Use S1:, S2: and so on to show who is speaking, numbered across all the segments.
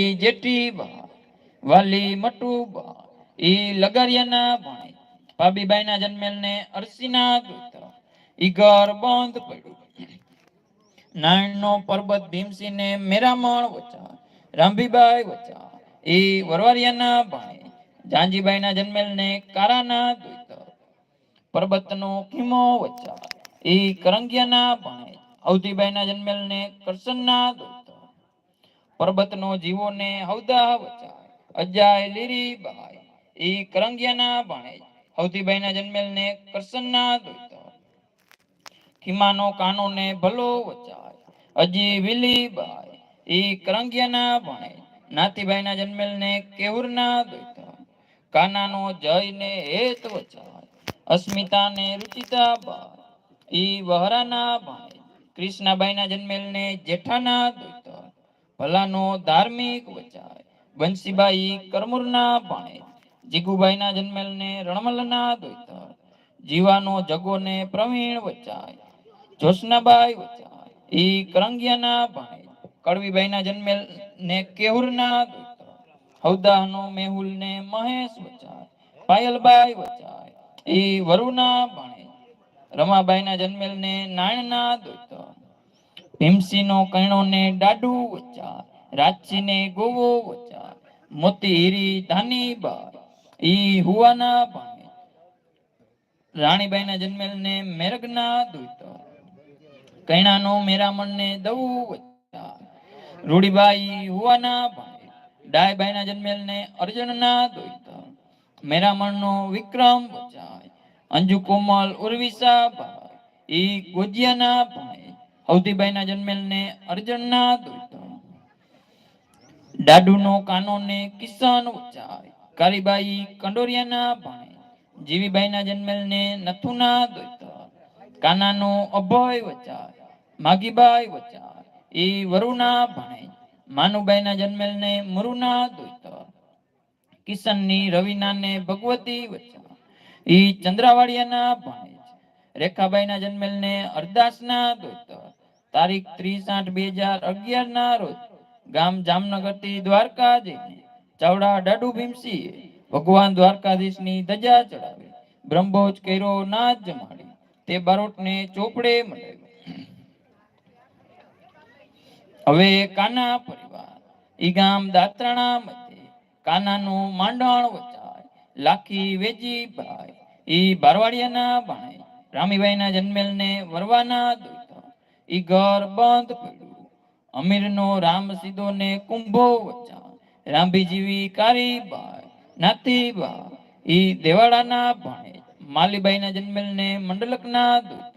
S1: ઈ જેઠી બા, વાલી મટુબા ઈ લગારિયાના ભાઈ, ભાભીબાઈના જન્મેલ ને અરસીના દૂત, ઈ ઘર બંધ પડ્યું. નારાયણનો પર્વત ભીમસિંહને મેરામણ વચા, રામભીબાઈ વચા, ઈ વરવારિયાના ભાઈ, જાંજીબાઈના જન્મેલ ને કારાના દૂત પર્વતનો ખીમો વચા, ઈ કરંગિયાના ભાઈ અવધીબાઈના જન્મેલ ને કરસનના દૂત પર્વતનો જીવો ને હવદા વચાય, અજાય લીરી બાય ઈ કરંગિયાના ભાણે હવતીબાઈના જન્મેલ ને કરસનના દૂત ખીમાનો કાનો ને ભલો વચાય, અજી વિલી બાય, ઈ કરંગિયાના ભાણે નાતીબાઈના જન્મેલ ને કેવુરના દૂત કાનાનો જય ને હેત વચાય અસ્મિતા ને રુચિતા બાય, ઈ વહરાના ભાણે કૃષ્ણાબાઈના જન્મેલ ને જેઠાના દૂત ભલાનો ધાર્મિક વચાય બંસીબાઈ કરમુરના જન્મેલ ને રણમલના દોઈત જીવાનો જગો ને પ્રવીણ વચાય જોશનાબાઈ વચાય ઈ કરંગિયાના ભાણે કડવીબાઈના જન્મેલ ને કેહુરના દોઈત હવદાહનો મેહુલ ને મહેશ વચાય પાયલબાઈ વચાય ઈ વરુના ભાણે રમાબાઈના જન્મેલ ને નાયણના દોઈત ભીમસીનો કૈણો ને ડાડુ વચા રાચી ને ગોવો વચા મોતી હીરી ધાની બા ઈ હુવાના ભાણે રાણીબાઈના જન્મેલ ને મેરગના દૂત કૈણાનો મેરામણ ને દઉ વચા રૂડીબાઈ હુવાના ભાણે ડાયબાઈના જન્મેલ ને અર્જુનના દૂત મેરામણનો વિક્રમ વચાય અંજુ કોમલ ઉર્વિશા ભાઈ ઈ ગોજિયાના ભાઈ અવધીબાઈના જન્મેલ ને અર્જુનના દૂત દાડુનો કાનો ને કિસાન ઉચાય કારીબાઈ કંડોરિયાના ભાણે જીવીબાઈના જન્મેલ ને નથુના દૂત કાનાનો અભય વચાય, માગીબાઈ વચાય ઈ વરુના ભાણે માનુબાઈના જન્મેલ ને મુરુના દૂત કિશનની રવિના ને ભગવતી વચા ઈ ચંદ્રાવાડિયાના ભાણે રેખાબાઈના જન્મેલ ને અરદાસના દૂત તારીખ ત્રીસ આઠ બે હજાર અગિયાર ના રોજ ગામ જામનગરથી દ્વારકા જઈને ચાવડા ડાડુ ભીમસિંહે ભગવાન દ્વારકાધીશની ધજા ચડાવી બ્રહ્મભોજ કર્યો ના જમાડી, તે બારોટને ચોપડે મળે હવે કાના પરિવાર, ઈ ગામ દાત્રાણા મધ્યે કાનાનું માંડણ વચાય, લાખી વેજી ભાઈ ઈ બારવાડિયાના ના જન્મેલ ને વરવાના દૂત ઈ ઘર બંધ પડ્યું. અમીરનો રામ સીધો ને કુંભો વચા રાંભી જીવી કારી બાઈ નાતી બા ઈ દેવાડાના ભાણે માલીબાઈના જન્મેલ ને મંડલકના દૂત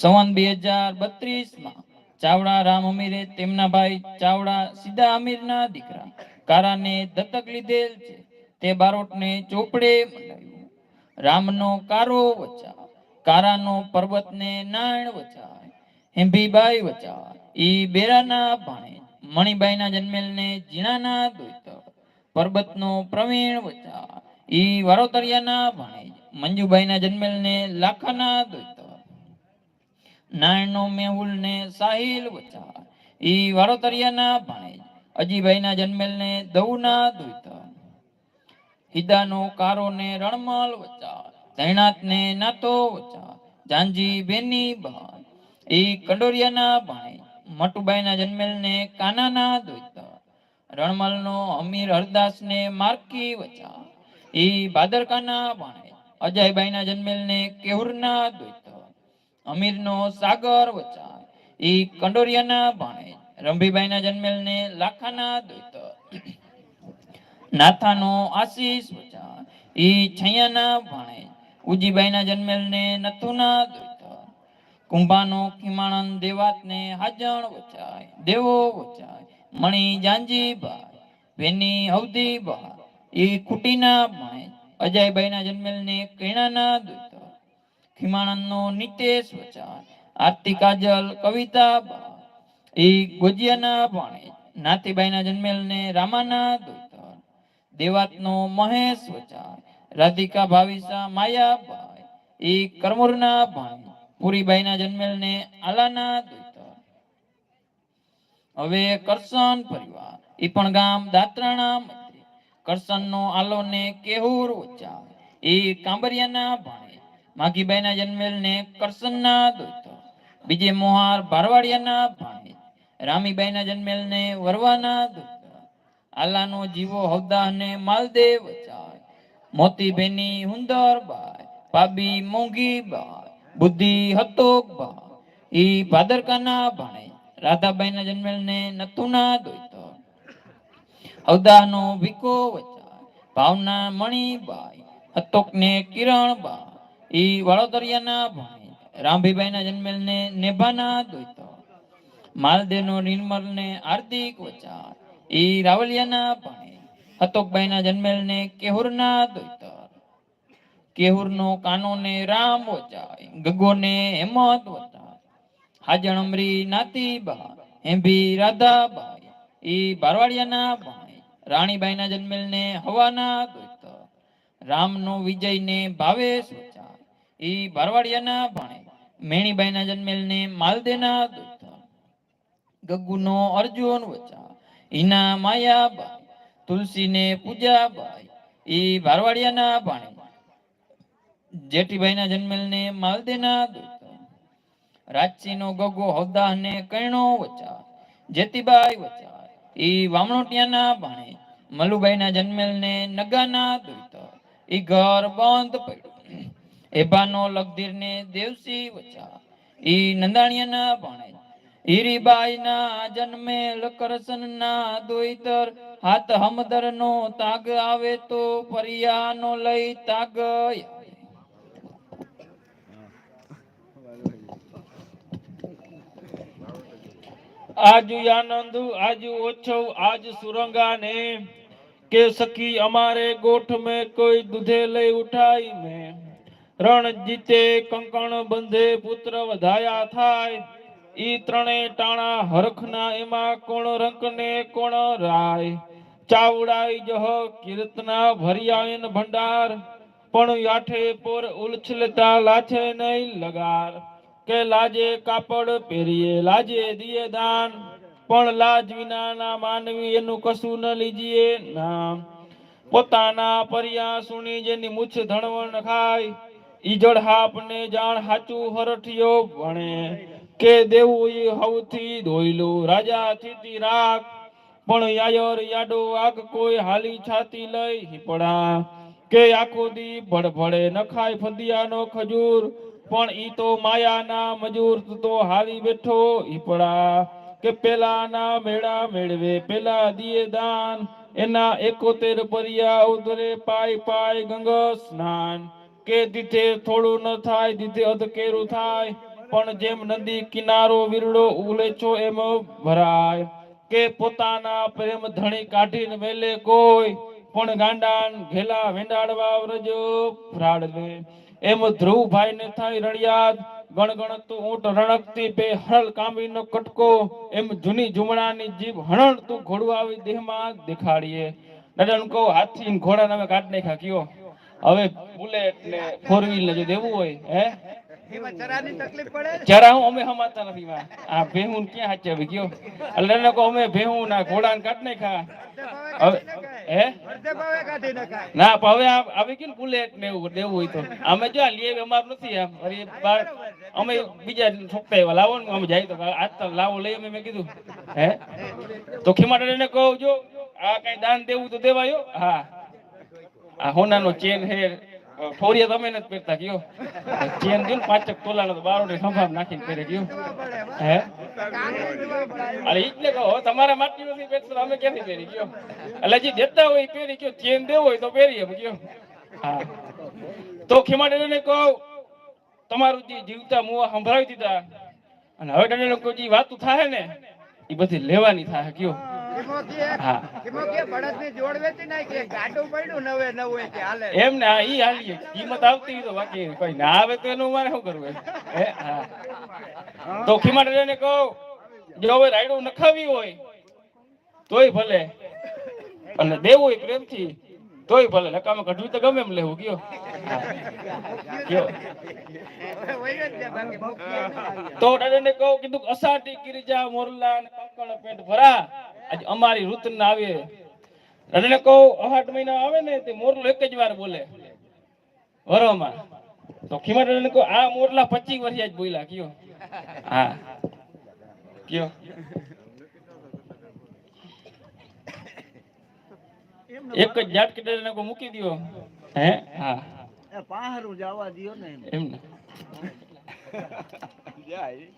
S1: સવન બે હજાર બત્રીસમાં ચાવડા રામ અમીરે તેમના ભાઈ ચાવડા સીધા અમીરના દીકરા કારાને દત્તક લીધેલ છે. તે બારોટને ચોપડે મંડાવ્યું રામનો કારો વચા કારાનો પર્વતને નાણ વચાય હેંભીબાઈ વચાય, ઈ બેરાના ભાણે, મણિબાઈના જન્મેલને જીણાના દૂત પર્વતનો પ્રવીણ વચાય, ઈ વરોતરિયાના ભાણે મંજુબાઈના જન્મેલને લાખાના દૂત નાયણનો મેહુલ ને સાહિલ વચાય, ઈ વારોતરિયાના ભાણે અજીભાઈના જન્મેલ ને દઉના દૂત હિદાનો કારો ને રણમલ વચા તૈણાત ને નાતો જાનજી બેની બહાર. એ કંડોરિયાના ભાણે મટુબાઈના જન્મેલ ને કાનાના દૂત રણમલનો અમીર હરદાસ ને માર્કી વચા. ઈ ભાદરકાના ભાણે અજયબાઈના જન્મેલ ને કેહુરના દૂત અમીરનો સાગર વચા. ઈ કંડોરિયાના ભાણે રંભીબાઈના જન્મેલ ને લાખાના દૂત નાથાનો આશીષ વચા. એ છૈયાના ભાણે ઉજીબાઈના જન્મેલ ને નથુના કુંભાનો ખીમાણન દેવાત ને હાજણ વચાય, દેવો વચાય, મણી જાંજી ભાઈ વેની હવદી બહાર એ કુટીના ભાણે અજયબાઈના જન્મેલ ને કૈણાના દૂત ખીમાણંદનો નિતેશ વચાય, આરતી કાજલ કવિતા ઈ ગોજિયાના ભાણે નાતીબાઈના જન્મેલ ને રામાના દૂત દેવાતનો મહેશ વચા રાધિકા ભાવિસા માયાભાઈ ઈ કરમુરના ભાણે પુરીબાઈના જન્મેલ ને આલાના હવે કરશન પરિવાર ઈ પણ ગામ દાત્રાણા મધ્ય, કરશનનો આલો ને કેહુર ઓછા એ કાંબરિયાના ભાણે, માઘીબાઈના જન્મેલ ને કરશનના દોઈતો. બીજે મોહાર ભારવાડિયાના રામીબાઈના જન્મેલ ને વરવાના દોઈતો. આલાનો જીવો હવદા ને માલદેવ વચાય મોતીબેની હુંદર બાય પાબી મોંઘી બાય બુદ્ધિ હતોક બાય ઈ ભાદરકાના ભાણે રાધાબાઈના જન્મેલ ને નથુના દોઈતો અવદાનો વિકો વચાય ભાવના મણીબાઈ હતોક ને કિરણબા ઈ વડોદરિયાના ભાણે રામભીબાઈના જન્મેલ ને નેભાના દોઈતો માલદેવનો નિર્મલ ને હાર્દિક વચાય ઈ રાવલિયાના ભાણે હતોકબાઈના જન્મેલ ને કેહુરના દોઈતો કેહુરનો કાનો ને રામ વચાય ગગો ને હેમત વચાય, હાજણ અમરી નાતીબા હેંભી રાધાબાઈ ઈ બારવાડિયાના ભાઈ રાણીબાઈના જન્મેલ ને હવાના દોઈતો રામનો વિજય ને ભાવેશ વચાય ઈ બારવાડિયાના ભાણે મેણીબાઈના જન્મેલ ને માલદેના ગગુ નો અર્જુન વચા ઈના માયાબાઈ તુલસીને પૂજાબાઈ ઈ ભારવાડિયાના ભાણે જેઠીબાઈના જન્મેલ ને માલદેના રાજસીનો ગગો હવદા ને કૈણો વચા જેતીબાઈ વચા ઈ વામણોટિયાના ભાણે મલુબાઈના જન્મેલ ને નગાના દોઈતો ઈ ઘર બંધ પડ્યું. લગધીર ને દેવસી વચા ઈ નંદાણીયાના ભાણે હીરીબાઈના જન્મેલ કરસનના દોઈતર, હાથ હમદર નો તાગ આવે તો પરિયાનો લઈ તાગ.
S2: આજુ આનંદ, આજુ ઓછો આજ સુરંગા ને કે સખી અમારે ગોઠ મેં કોઈ દૂધે લઈ ઉઠાઈ મેં. રણ જીતે કંકણ બંધે પુત્ર વધાયા થાય. ઈ ત્રણે ટાણા હરખના એમાં કોણ રંક ને કોણ રાય? ચાવડાઈ જહ કીર્તના ભર્યાયન ભંડાર, પણ યાઠે પોર ઉલછલતા લાછે નહીં લગાર. કે લાજે કાપડ પહેરીએ, લાજે દિયે દાન, પણ લાજ વિનાના માનવી એનું કશું ન લીજીએ ના પોતાના પર્યા સુણી જેની મુછ ધણવણ ખાય, ઈ જડહાપને જાણ હાચું હરઠિયો ભણે. કે દેવું ઈ હવથી ધોઈલો, રાજા થીતી રાખ, પણ યાયર યાડો આગ કોઈ હાલી છાતી લઈ હિપડા. કે આખો દી ભડભડે નખાય ફદિયાનો ખજૂર, પણ ઈ તો માયાના મજૂર તો હાલી બેઠો હિપડા. કે પેલાના મેળા મેળવે, પેલા દિયે દાન, એના એકોતેર પરિયા ઉતરે પાય પાય ગંગ સ્નાન. કે દીધે થોડું ન થાય, દીધે અધકેરું થાય પણ જેમ નદી કિનારો વિરડો ઉલેચો એમ ભરાય. કે પોતાના પ્રેમ ધણી કાઢીને વેલે કોઈ, પણ ગાંડાન ઘેલા વેંડાડવા વ્રજો ફ્રાડવે એમ ધ્રુવભાઈ ને થાય રણિયાદ, ગણગણતું ઊંટ રણકતી પે હળ કામીનો કટકો, એમ જૂની જુમણાની જીભ હણણ તું આવી દેહમાં દેખાડીએ. દાદા હું કહું હાથી ઘોડા નામે કાઢ નાખ્યા કયો? હવે બુલેટ ને ફોર વ્હીલ ને જો દેવું હોય, હે?
S3: એમાં ચરાની તકલીફ પડે ને?
S1: જરા હું અમે હમાતા નથી માં. આ ભેહું ક્યાં હાચે ગયો? એટલે એને અમે ભેહું ના ઘોડા કાઢ નાખ્યા.
S3: અડધે
S1: હવે હે
S3: નખાય. અડધે ભાવે કાઢી નખાય.
S1: ના હવે આવી ગયું બુલેટ ને એવું દેવું હોય તો. અમે જો લે અમાર નથી આમ વળી બાર અમે બીજા છોકરા એવા લાવો ને અમે જાય તો આજ તો લાવો લઈ અમે મેં કીધું. હે? તો ખીમાડે ને કહું જો આ કઈ દાન દેવું તો દેવાયો? હા. આ હોનાનો ચેન હે ઠોરિયા તમે નથી પહેરતા ગયો ચેન ગયો ને પાંચક તોલાનો તો બારોટે સંભાળ નાખીને પહેરે
S3: એમાં.
S1: હે. અરે ઈ જ કહો તમારા માટી નથી પહેરતો અમે ક્યાંથી પહેરી ગયો એટલે જે દેતા હોય પહેરી ગયો ચેન દેવો હોય તો પહેરીએ ગયો હા. તો ખીમાડે ને કહો, તમારું જે જીવતા મુવા સંભળાવી દીધા, અને હવે ડને લોકો જે વાતું થાય ને એ બધી લેવાની થાય કયો?
S3: એમાં
S1: ને ઈ હાલીએ. કિંમત આવતી તો બાકી કોઈ ના આવે તો એનું મારે શું કરવું તો ખીમાડે ને કહો જો હવે રાયડું નખાવી હોય તોય ભલે. અને દેવું હોય પ્રેમથી
S2: તોય ભલે, નકામે કઢવી તો ગમે એમ લેવું
S3: ગયો.
S2: તો દાદાને કહું, કીધું અસાટી ગિરિજા, મોરલા અને કંકણ પેટ ભરા. આજે અમારી ઋતુ ના આવે. દાદાને કહું આઠ મહિના આવે ને, તે મોરલો એક જ વાર બોલે. વરોમાં. તો ખીમા દાદાને કહું, આ મોરલા પચીસ વર્ષ જ બોલ્યા, કયો? હા. કયો? એક જ ઝાટકે દાદાને કો મૂકી દ્યો? હે? હા.
S4: પાહરું જવા દ્યો ને
S2: એમ ને હે?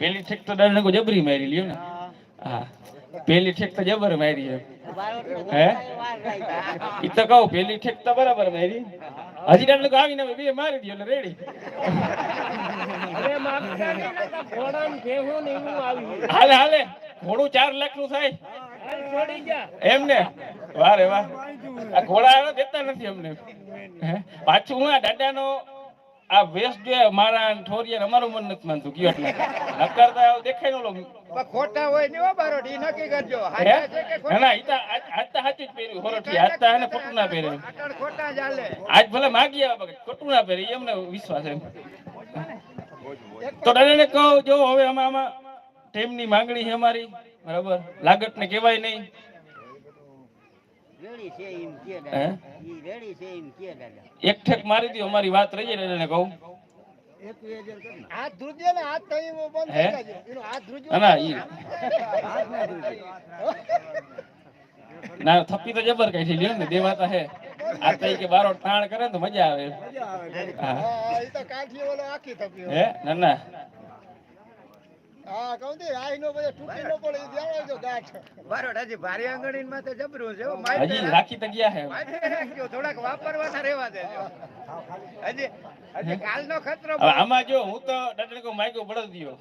S2: પેલી ઠેક તો દાદાને કહું જબરી મારી લ્યો ને. હા. પેલી ઠેક તો જબર મારી હે? ઈ તો કહું પેલી ઠેક તો બરાબર મારી. હજી દાદા લોકો આવીને બે મારી દીયો એટલે રેડી હાલે હાલે. ઘોડું ચાર લાખનું થાય એમ ને? વાહ રે વાહ. આ ઘોડા દેતા નથી અમને. પાછું હું આ દાદાનો આ વેસ્ટ જોયા મારા ઠોરિયા અમારું મન નથી માનતું કયો એટલે. નકર તો દેખાય નો
S3: ખોટા હોય ને ઓ બારોટ, ઈ નકી કરજો. હાચા
S2: ના? ના ઈ તો આજ આજ તો સાચું જ પહેર્યું હોરઠી આજ તો એને ખોટું ના પહેરે.
S3: ખોટા જ
S2: આજ ભલે માગી આવે બાકી ખોટું ના પહેરે એમને વિશ્વાસ એમ. તો દાદાને કહો જો હવે આમાં આમાં ટેમની માંગણી છે અમારી બરાબર? લાગત ને કહેવાય નહીં
S4: રેડી છે એમ કે
S2: હે
S4: દાદા ઈ રેડી છે એમ કે દાદા
S2: એક ઠેક મારી દો અમારી વાત રહી જાય એને કહું.
S3: ને
S2: થપ્પી તો જબર કઈ લ્યો ને દેવાતા હે. આ તો કે બારો તાણ કરે ને તો મજા આવે. હા.
S3: હા, તો કાઠી ઓલો આખી થપી
S2: હે ના ના.
S3: હા, કહું તી, આઈ નો બધે તૂટી નો પડે, ઈ ધ્યાન ગાંઠ. બારોટ, હજી ભારી આંગળીમાં તો જબરું છે
S2: હજી રાખી તો ગયા હે
S3: મારી થોડાક વાપરવાના રહેવા દેજો. હજી હજી કાલનો ખતરો
S2: આમાં જો હું તો માઈકો બળદ દ્યો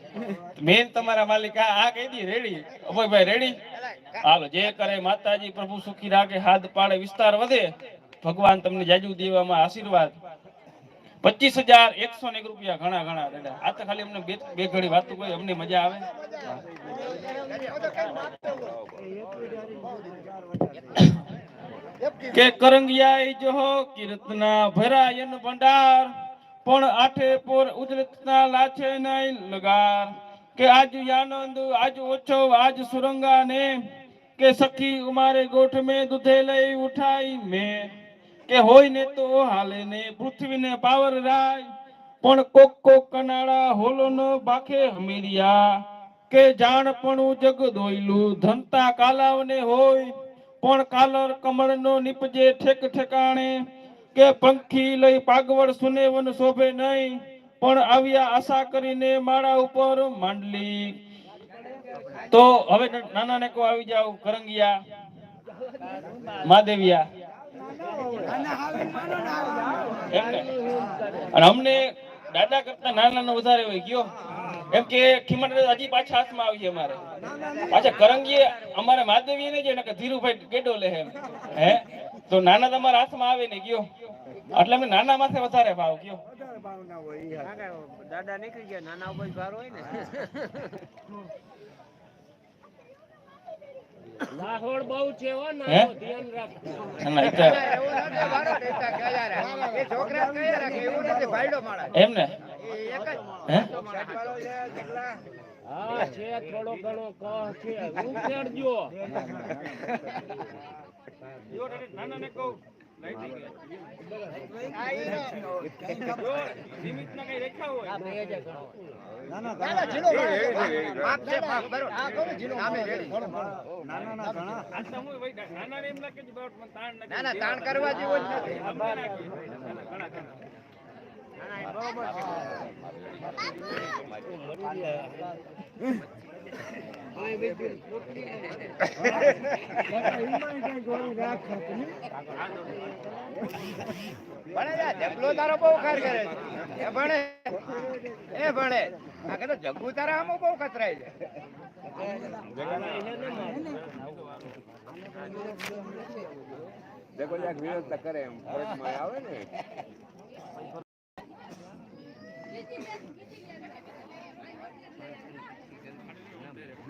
S2: મેન તમારા માલિક આ આ કહી દી રેડી. અભયભાઈ રેડી? હાલો જે કરે માતાજી પ્રભુ સુખી રાખે હાથ પાડે વિસ્તાર વધે. ભગવાન તમને જાજુ દેવામાં આશીર્વાદ. પચીસ હજાર એકસો ને એક રૂપિયા ઘણા ઘણા દાદા આ તો ખાલી અમને બે ઘડી વાતું કોઈ અમને મજા આવે. કે કરંગિયા જો કીર્તના ભરાયન ભંડાર, પણ આઠે પોર ઉજરતના લાછે નહીં લગાર. કે આજ આનંદ આજ ઓછો, આજ સુરંગા ને કે સખી ઉમારે ગોઠ મેં દૂધે લઈ ઉઠાઈ મેં કે હોય ને તો હાલે ને, પૃથ્વીને પાવર રાય. પણ કોક કોક કનાળા હોલો નો બાખે હમીરિયા. કે જાણપણું જગ દોયલું, ધનતા કાલાવને હોય. પણ કાલર કમળનો નીપજે ઠેક ઠેકાણે. કે પંખી લઈ પાગવડ સુનેવન શોભે નહીં. પણ આવ્યા આશા કરીને માળા ઉપર માંડલી. તો હવે નાના ને કો આવી જાવ કરંગિયા. મહાદેવિયા. ને? અને અમને દાદા કરતા નાના નો વધારે હોય ગયો એમ કે ખીમણ હજી પાછા હાથમાં આવી છે અમારે. પાછા કરંગીએ અમારે મહાદેવી ને જે કે ધીરુભાઈ ગેડો લે એમ. હે? તો નાના તમારા હાથમાં આવે ને ગયો એટલે અમે નાના માથે વધારે ભાવ ગયો
S4: દાદા નીકળી ગયા નાના ઉપર ભાર હોય ને.
S2: હે ના, ના, ઈ
S3: એવું નથી, બારોટ, ઈ કયા રાખે. એ છોકરા કયા રાખે, એવું નથી, ભાઈડો માણસ.
S2: એમ ને?
S3: એક જ
S2: હે?
S3: કેટલા?
S5: હા છે થોડો ઘણો કહ છે ઉકેડજો
S2: નાના ને કહું.
S3: બરોબર.
S2: તાણ
S3: કરવા જેવું જ નથી.
S2: ઘણા.
S3: ભણે તારો બહુ ખાર કરે છે. એ ભણે. એ ભણે. આ તો જગ્ગુ તારા આમ બહુ ખતરાય છે.
S6: વિરોધ કરે એમ. ફરજમાં આવે ને.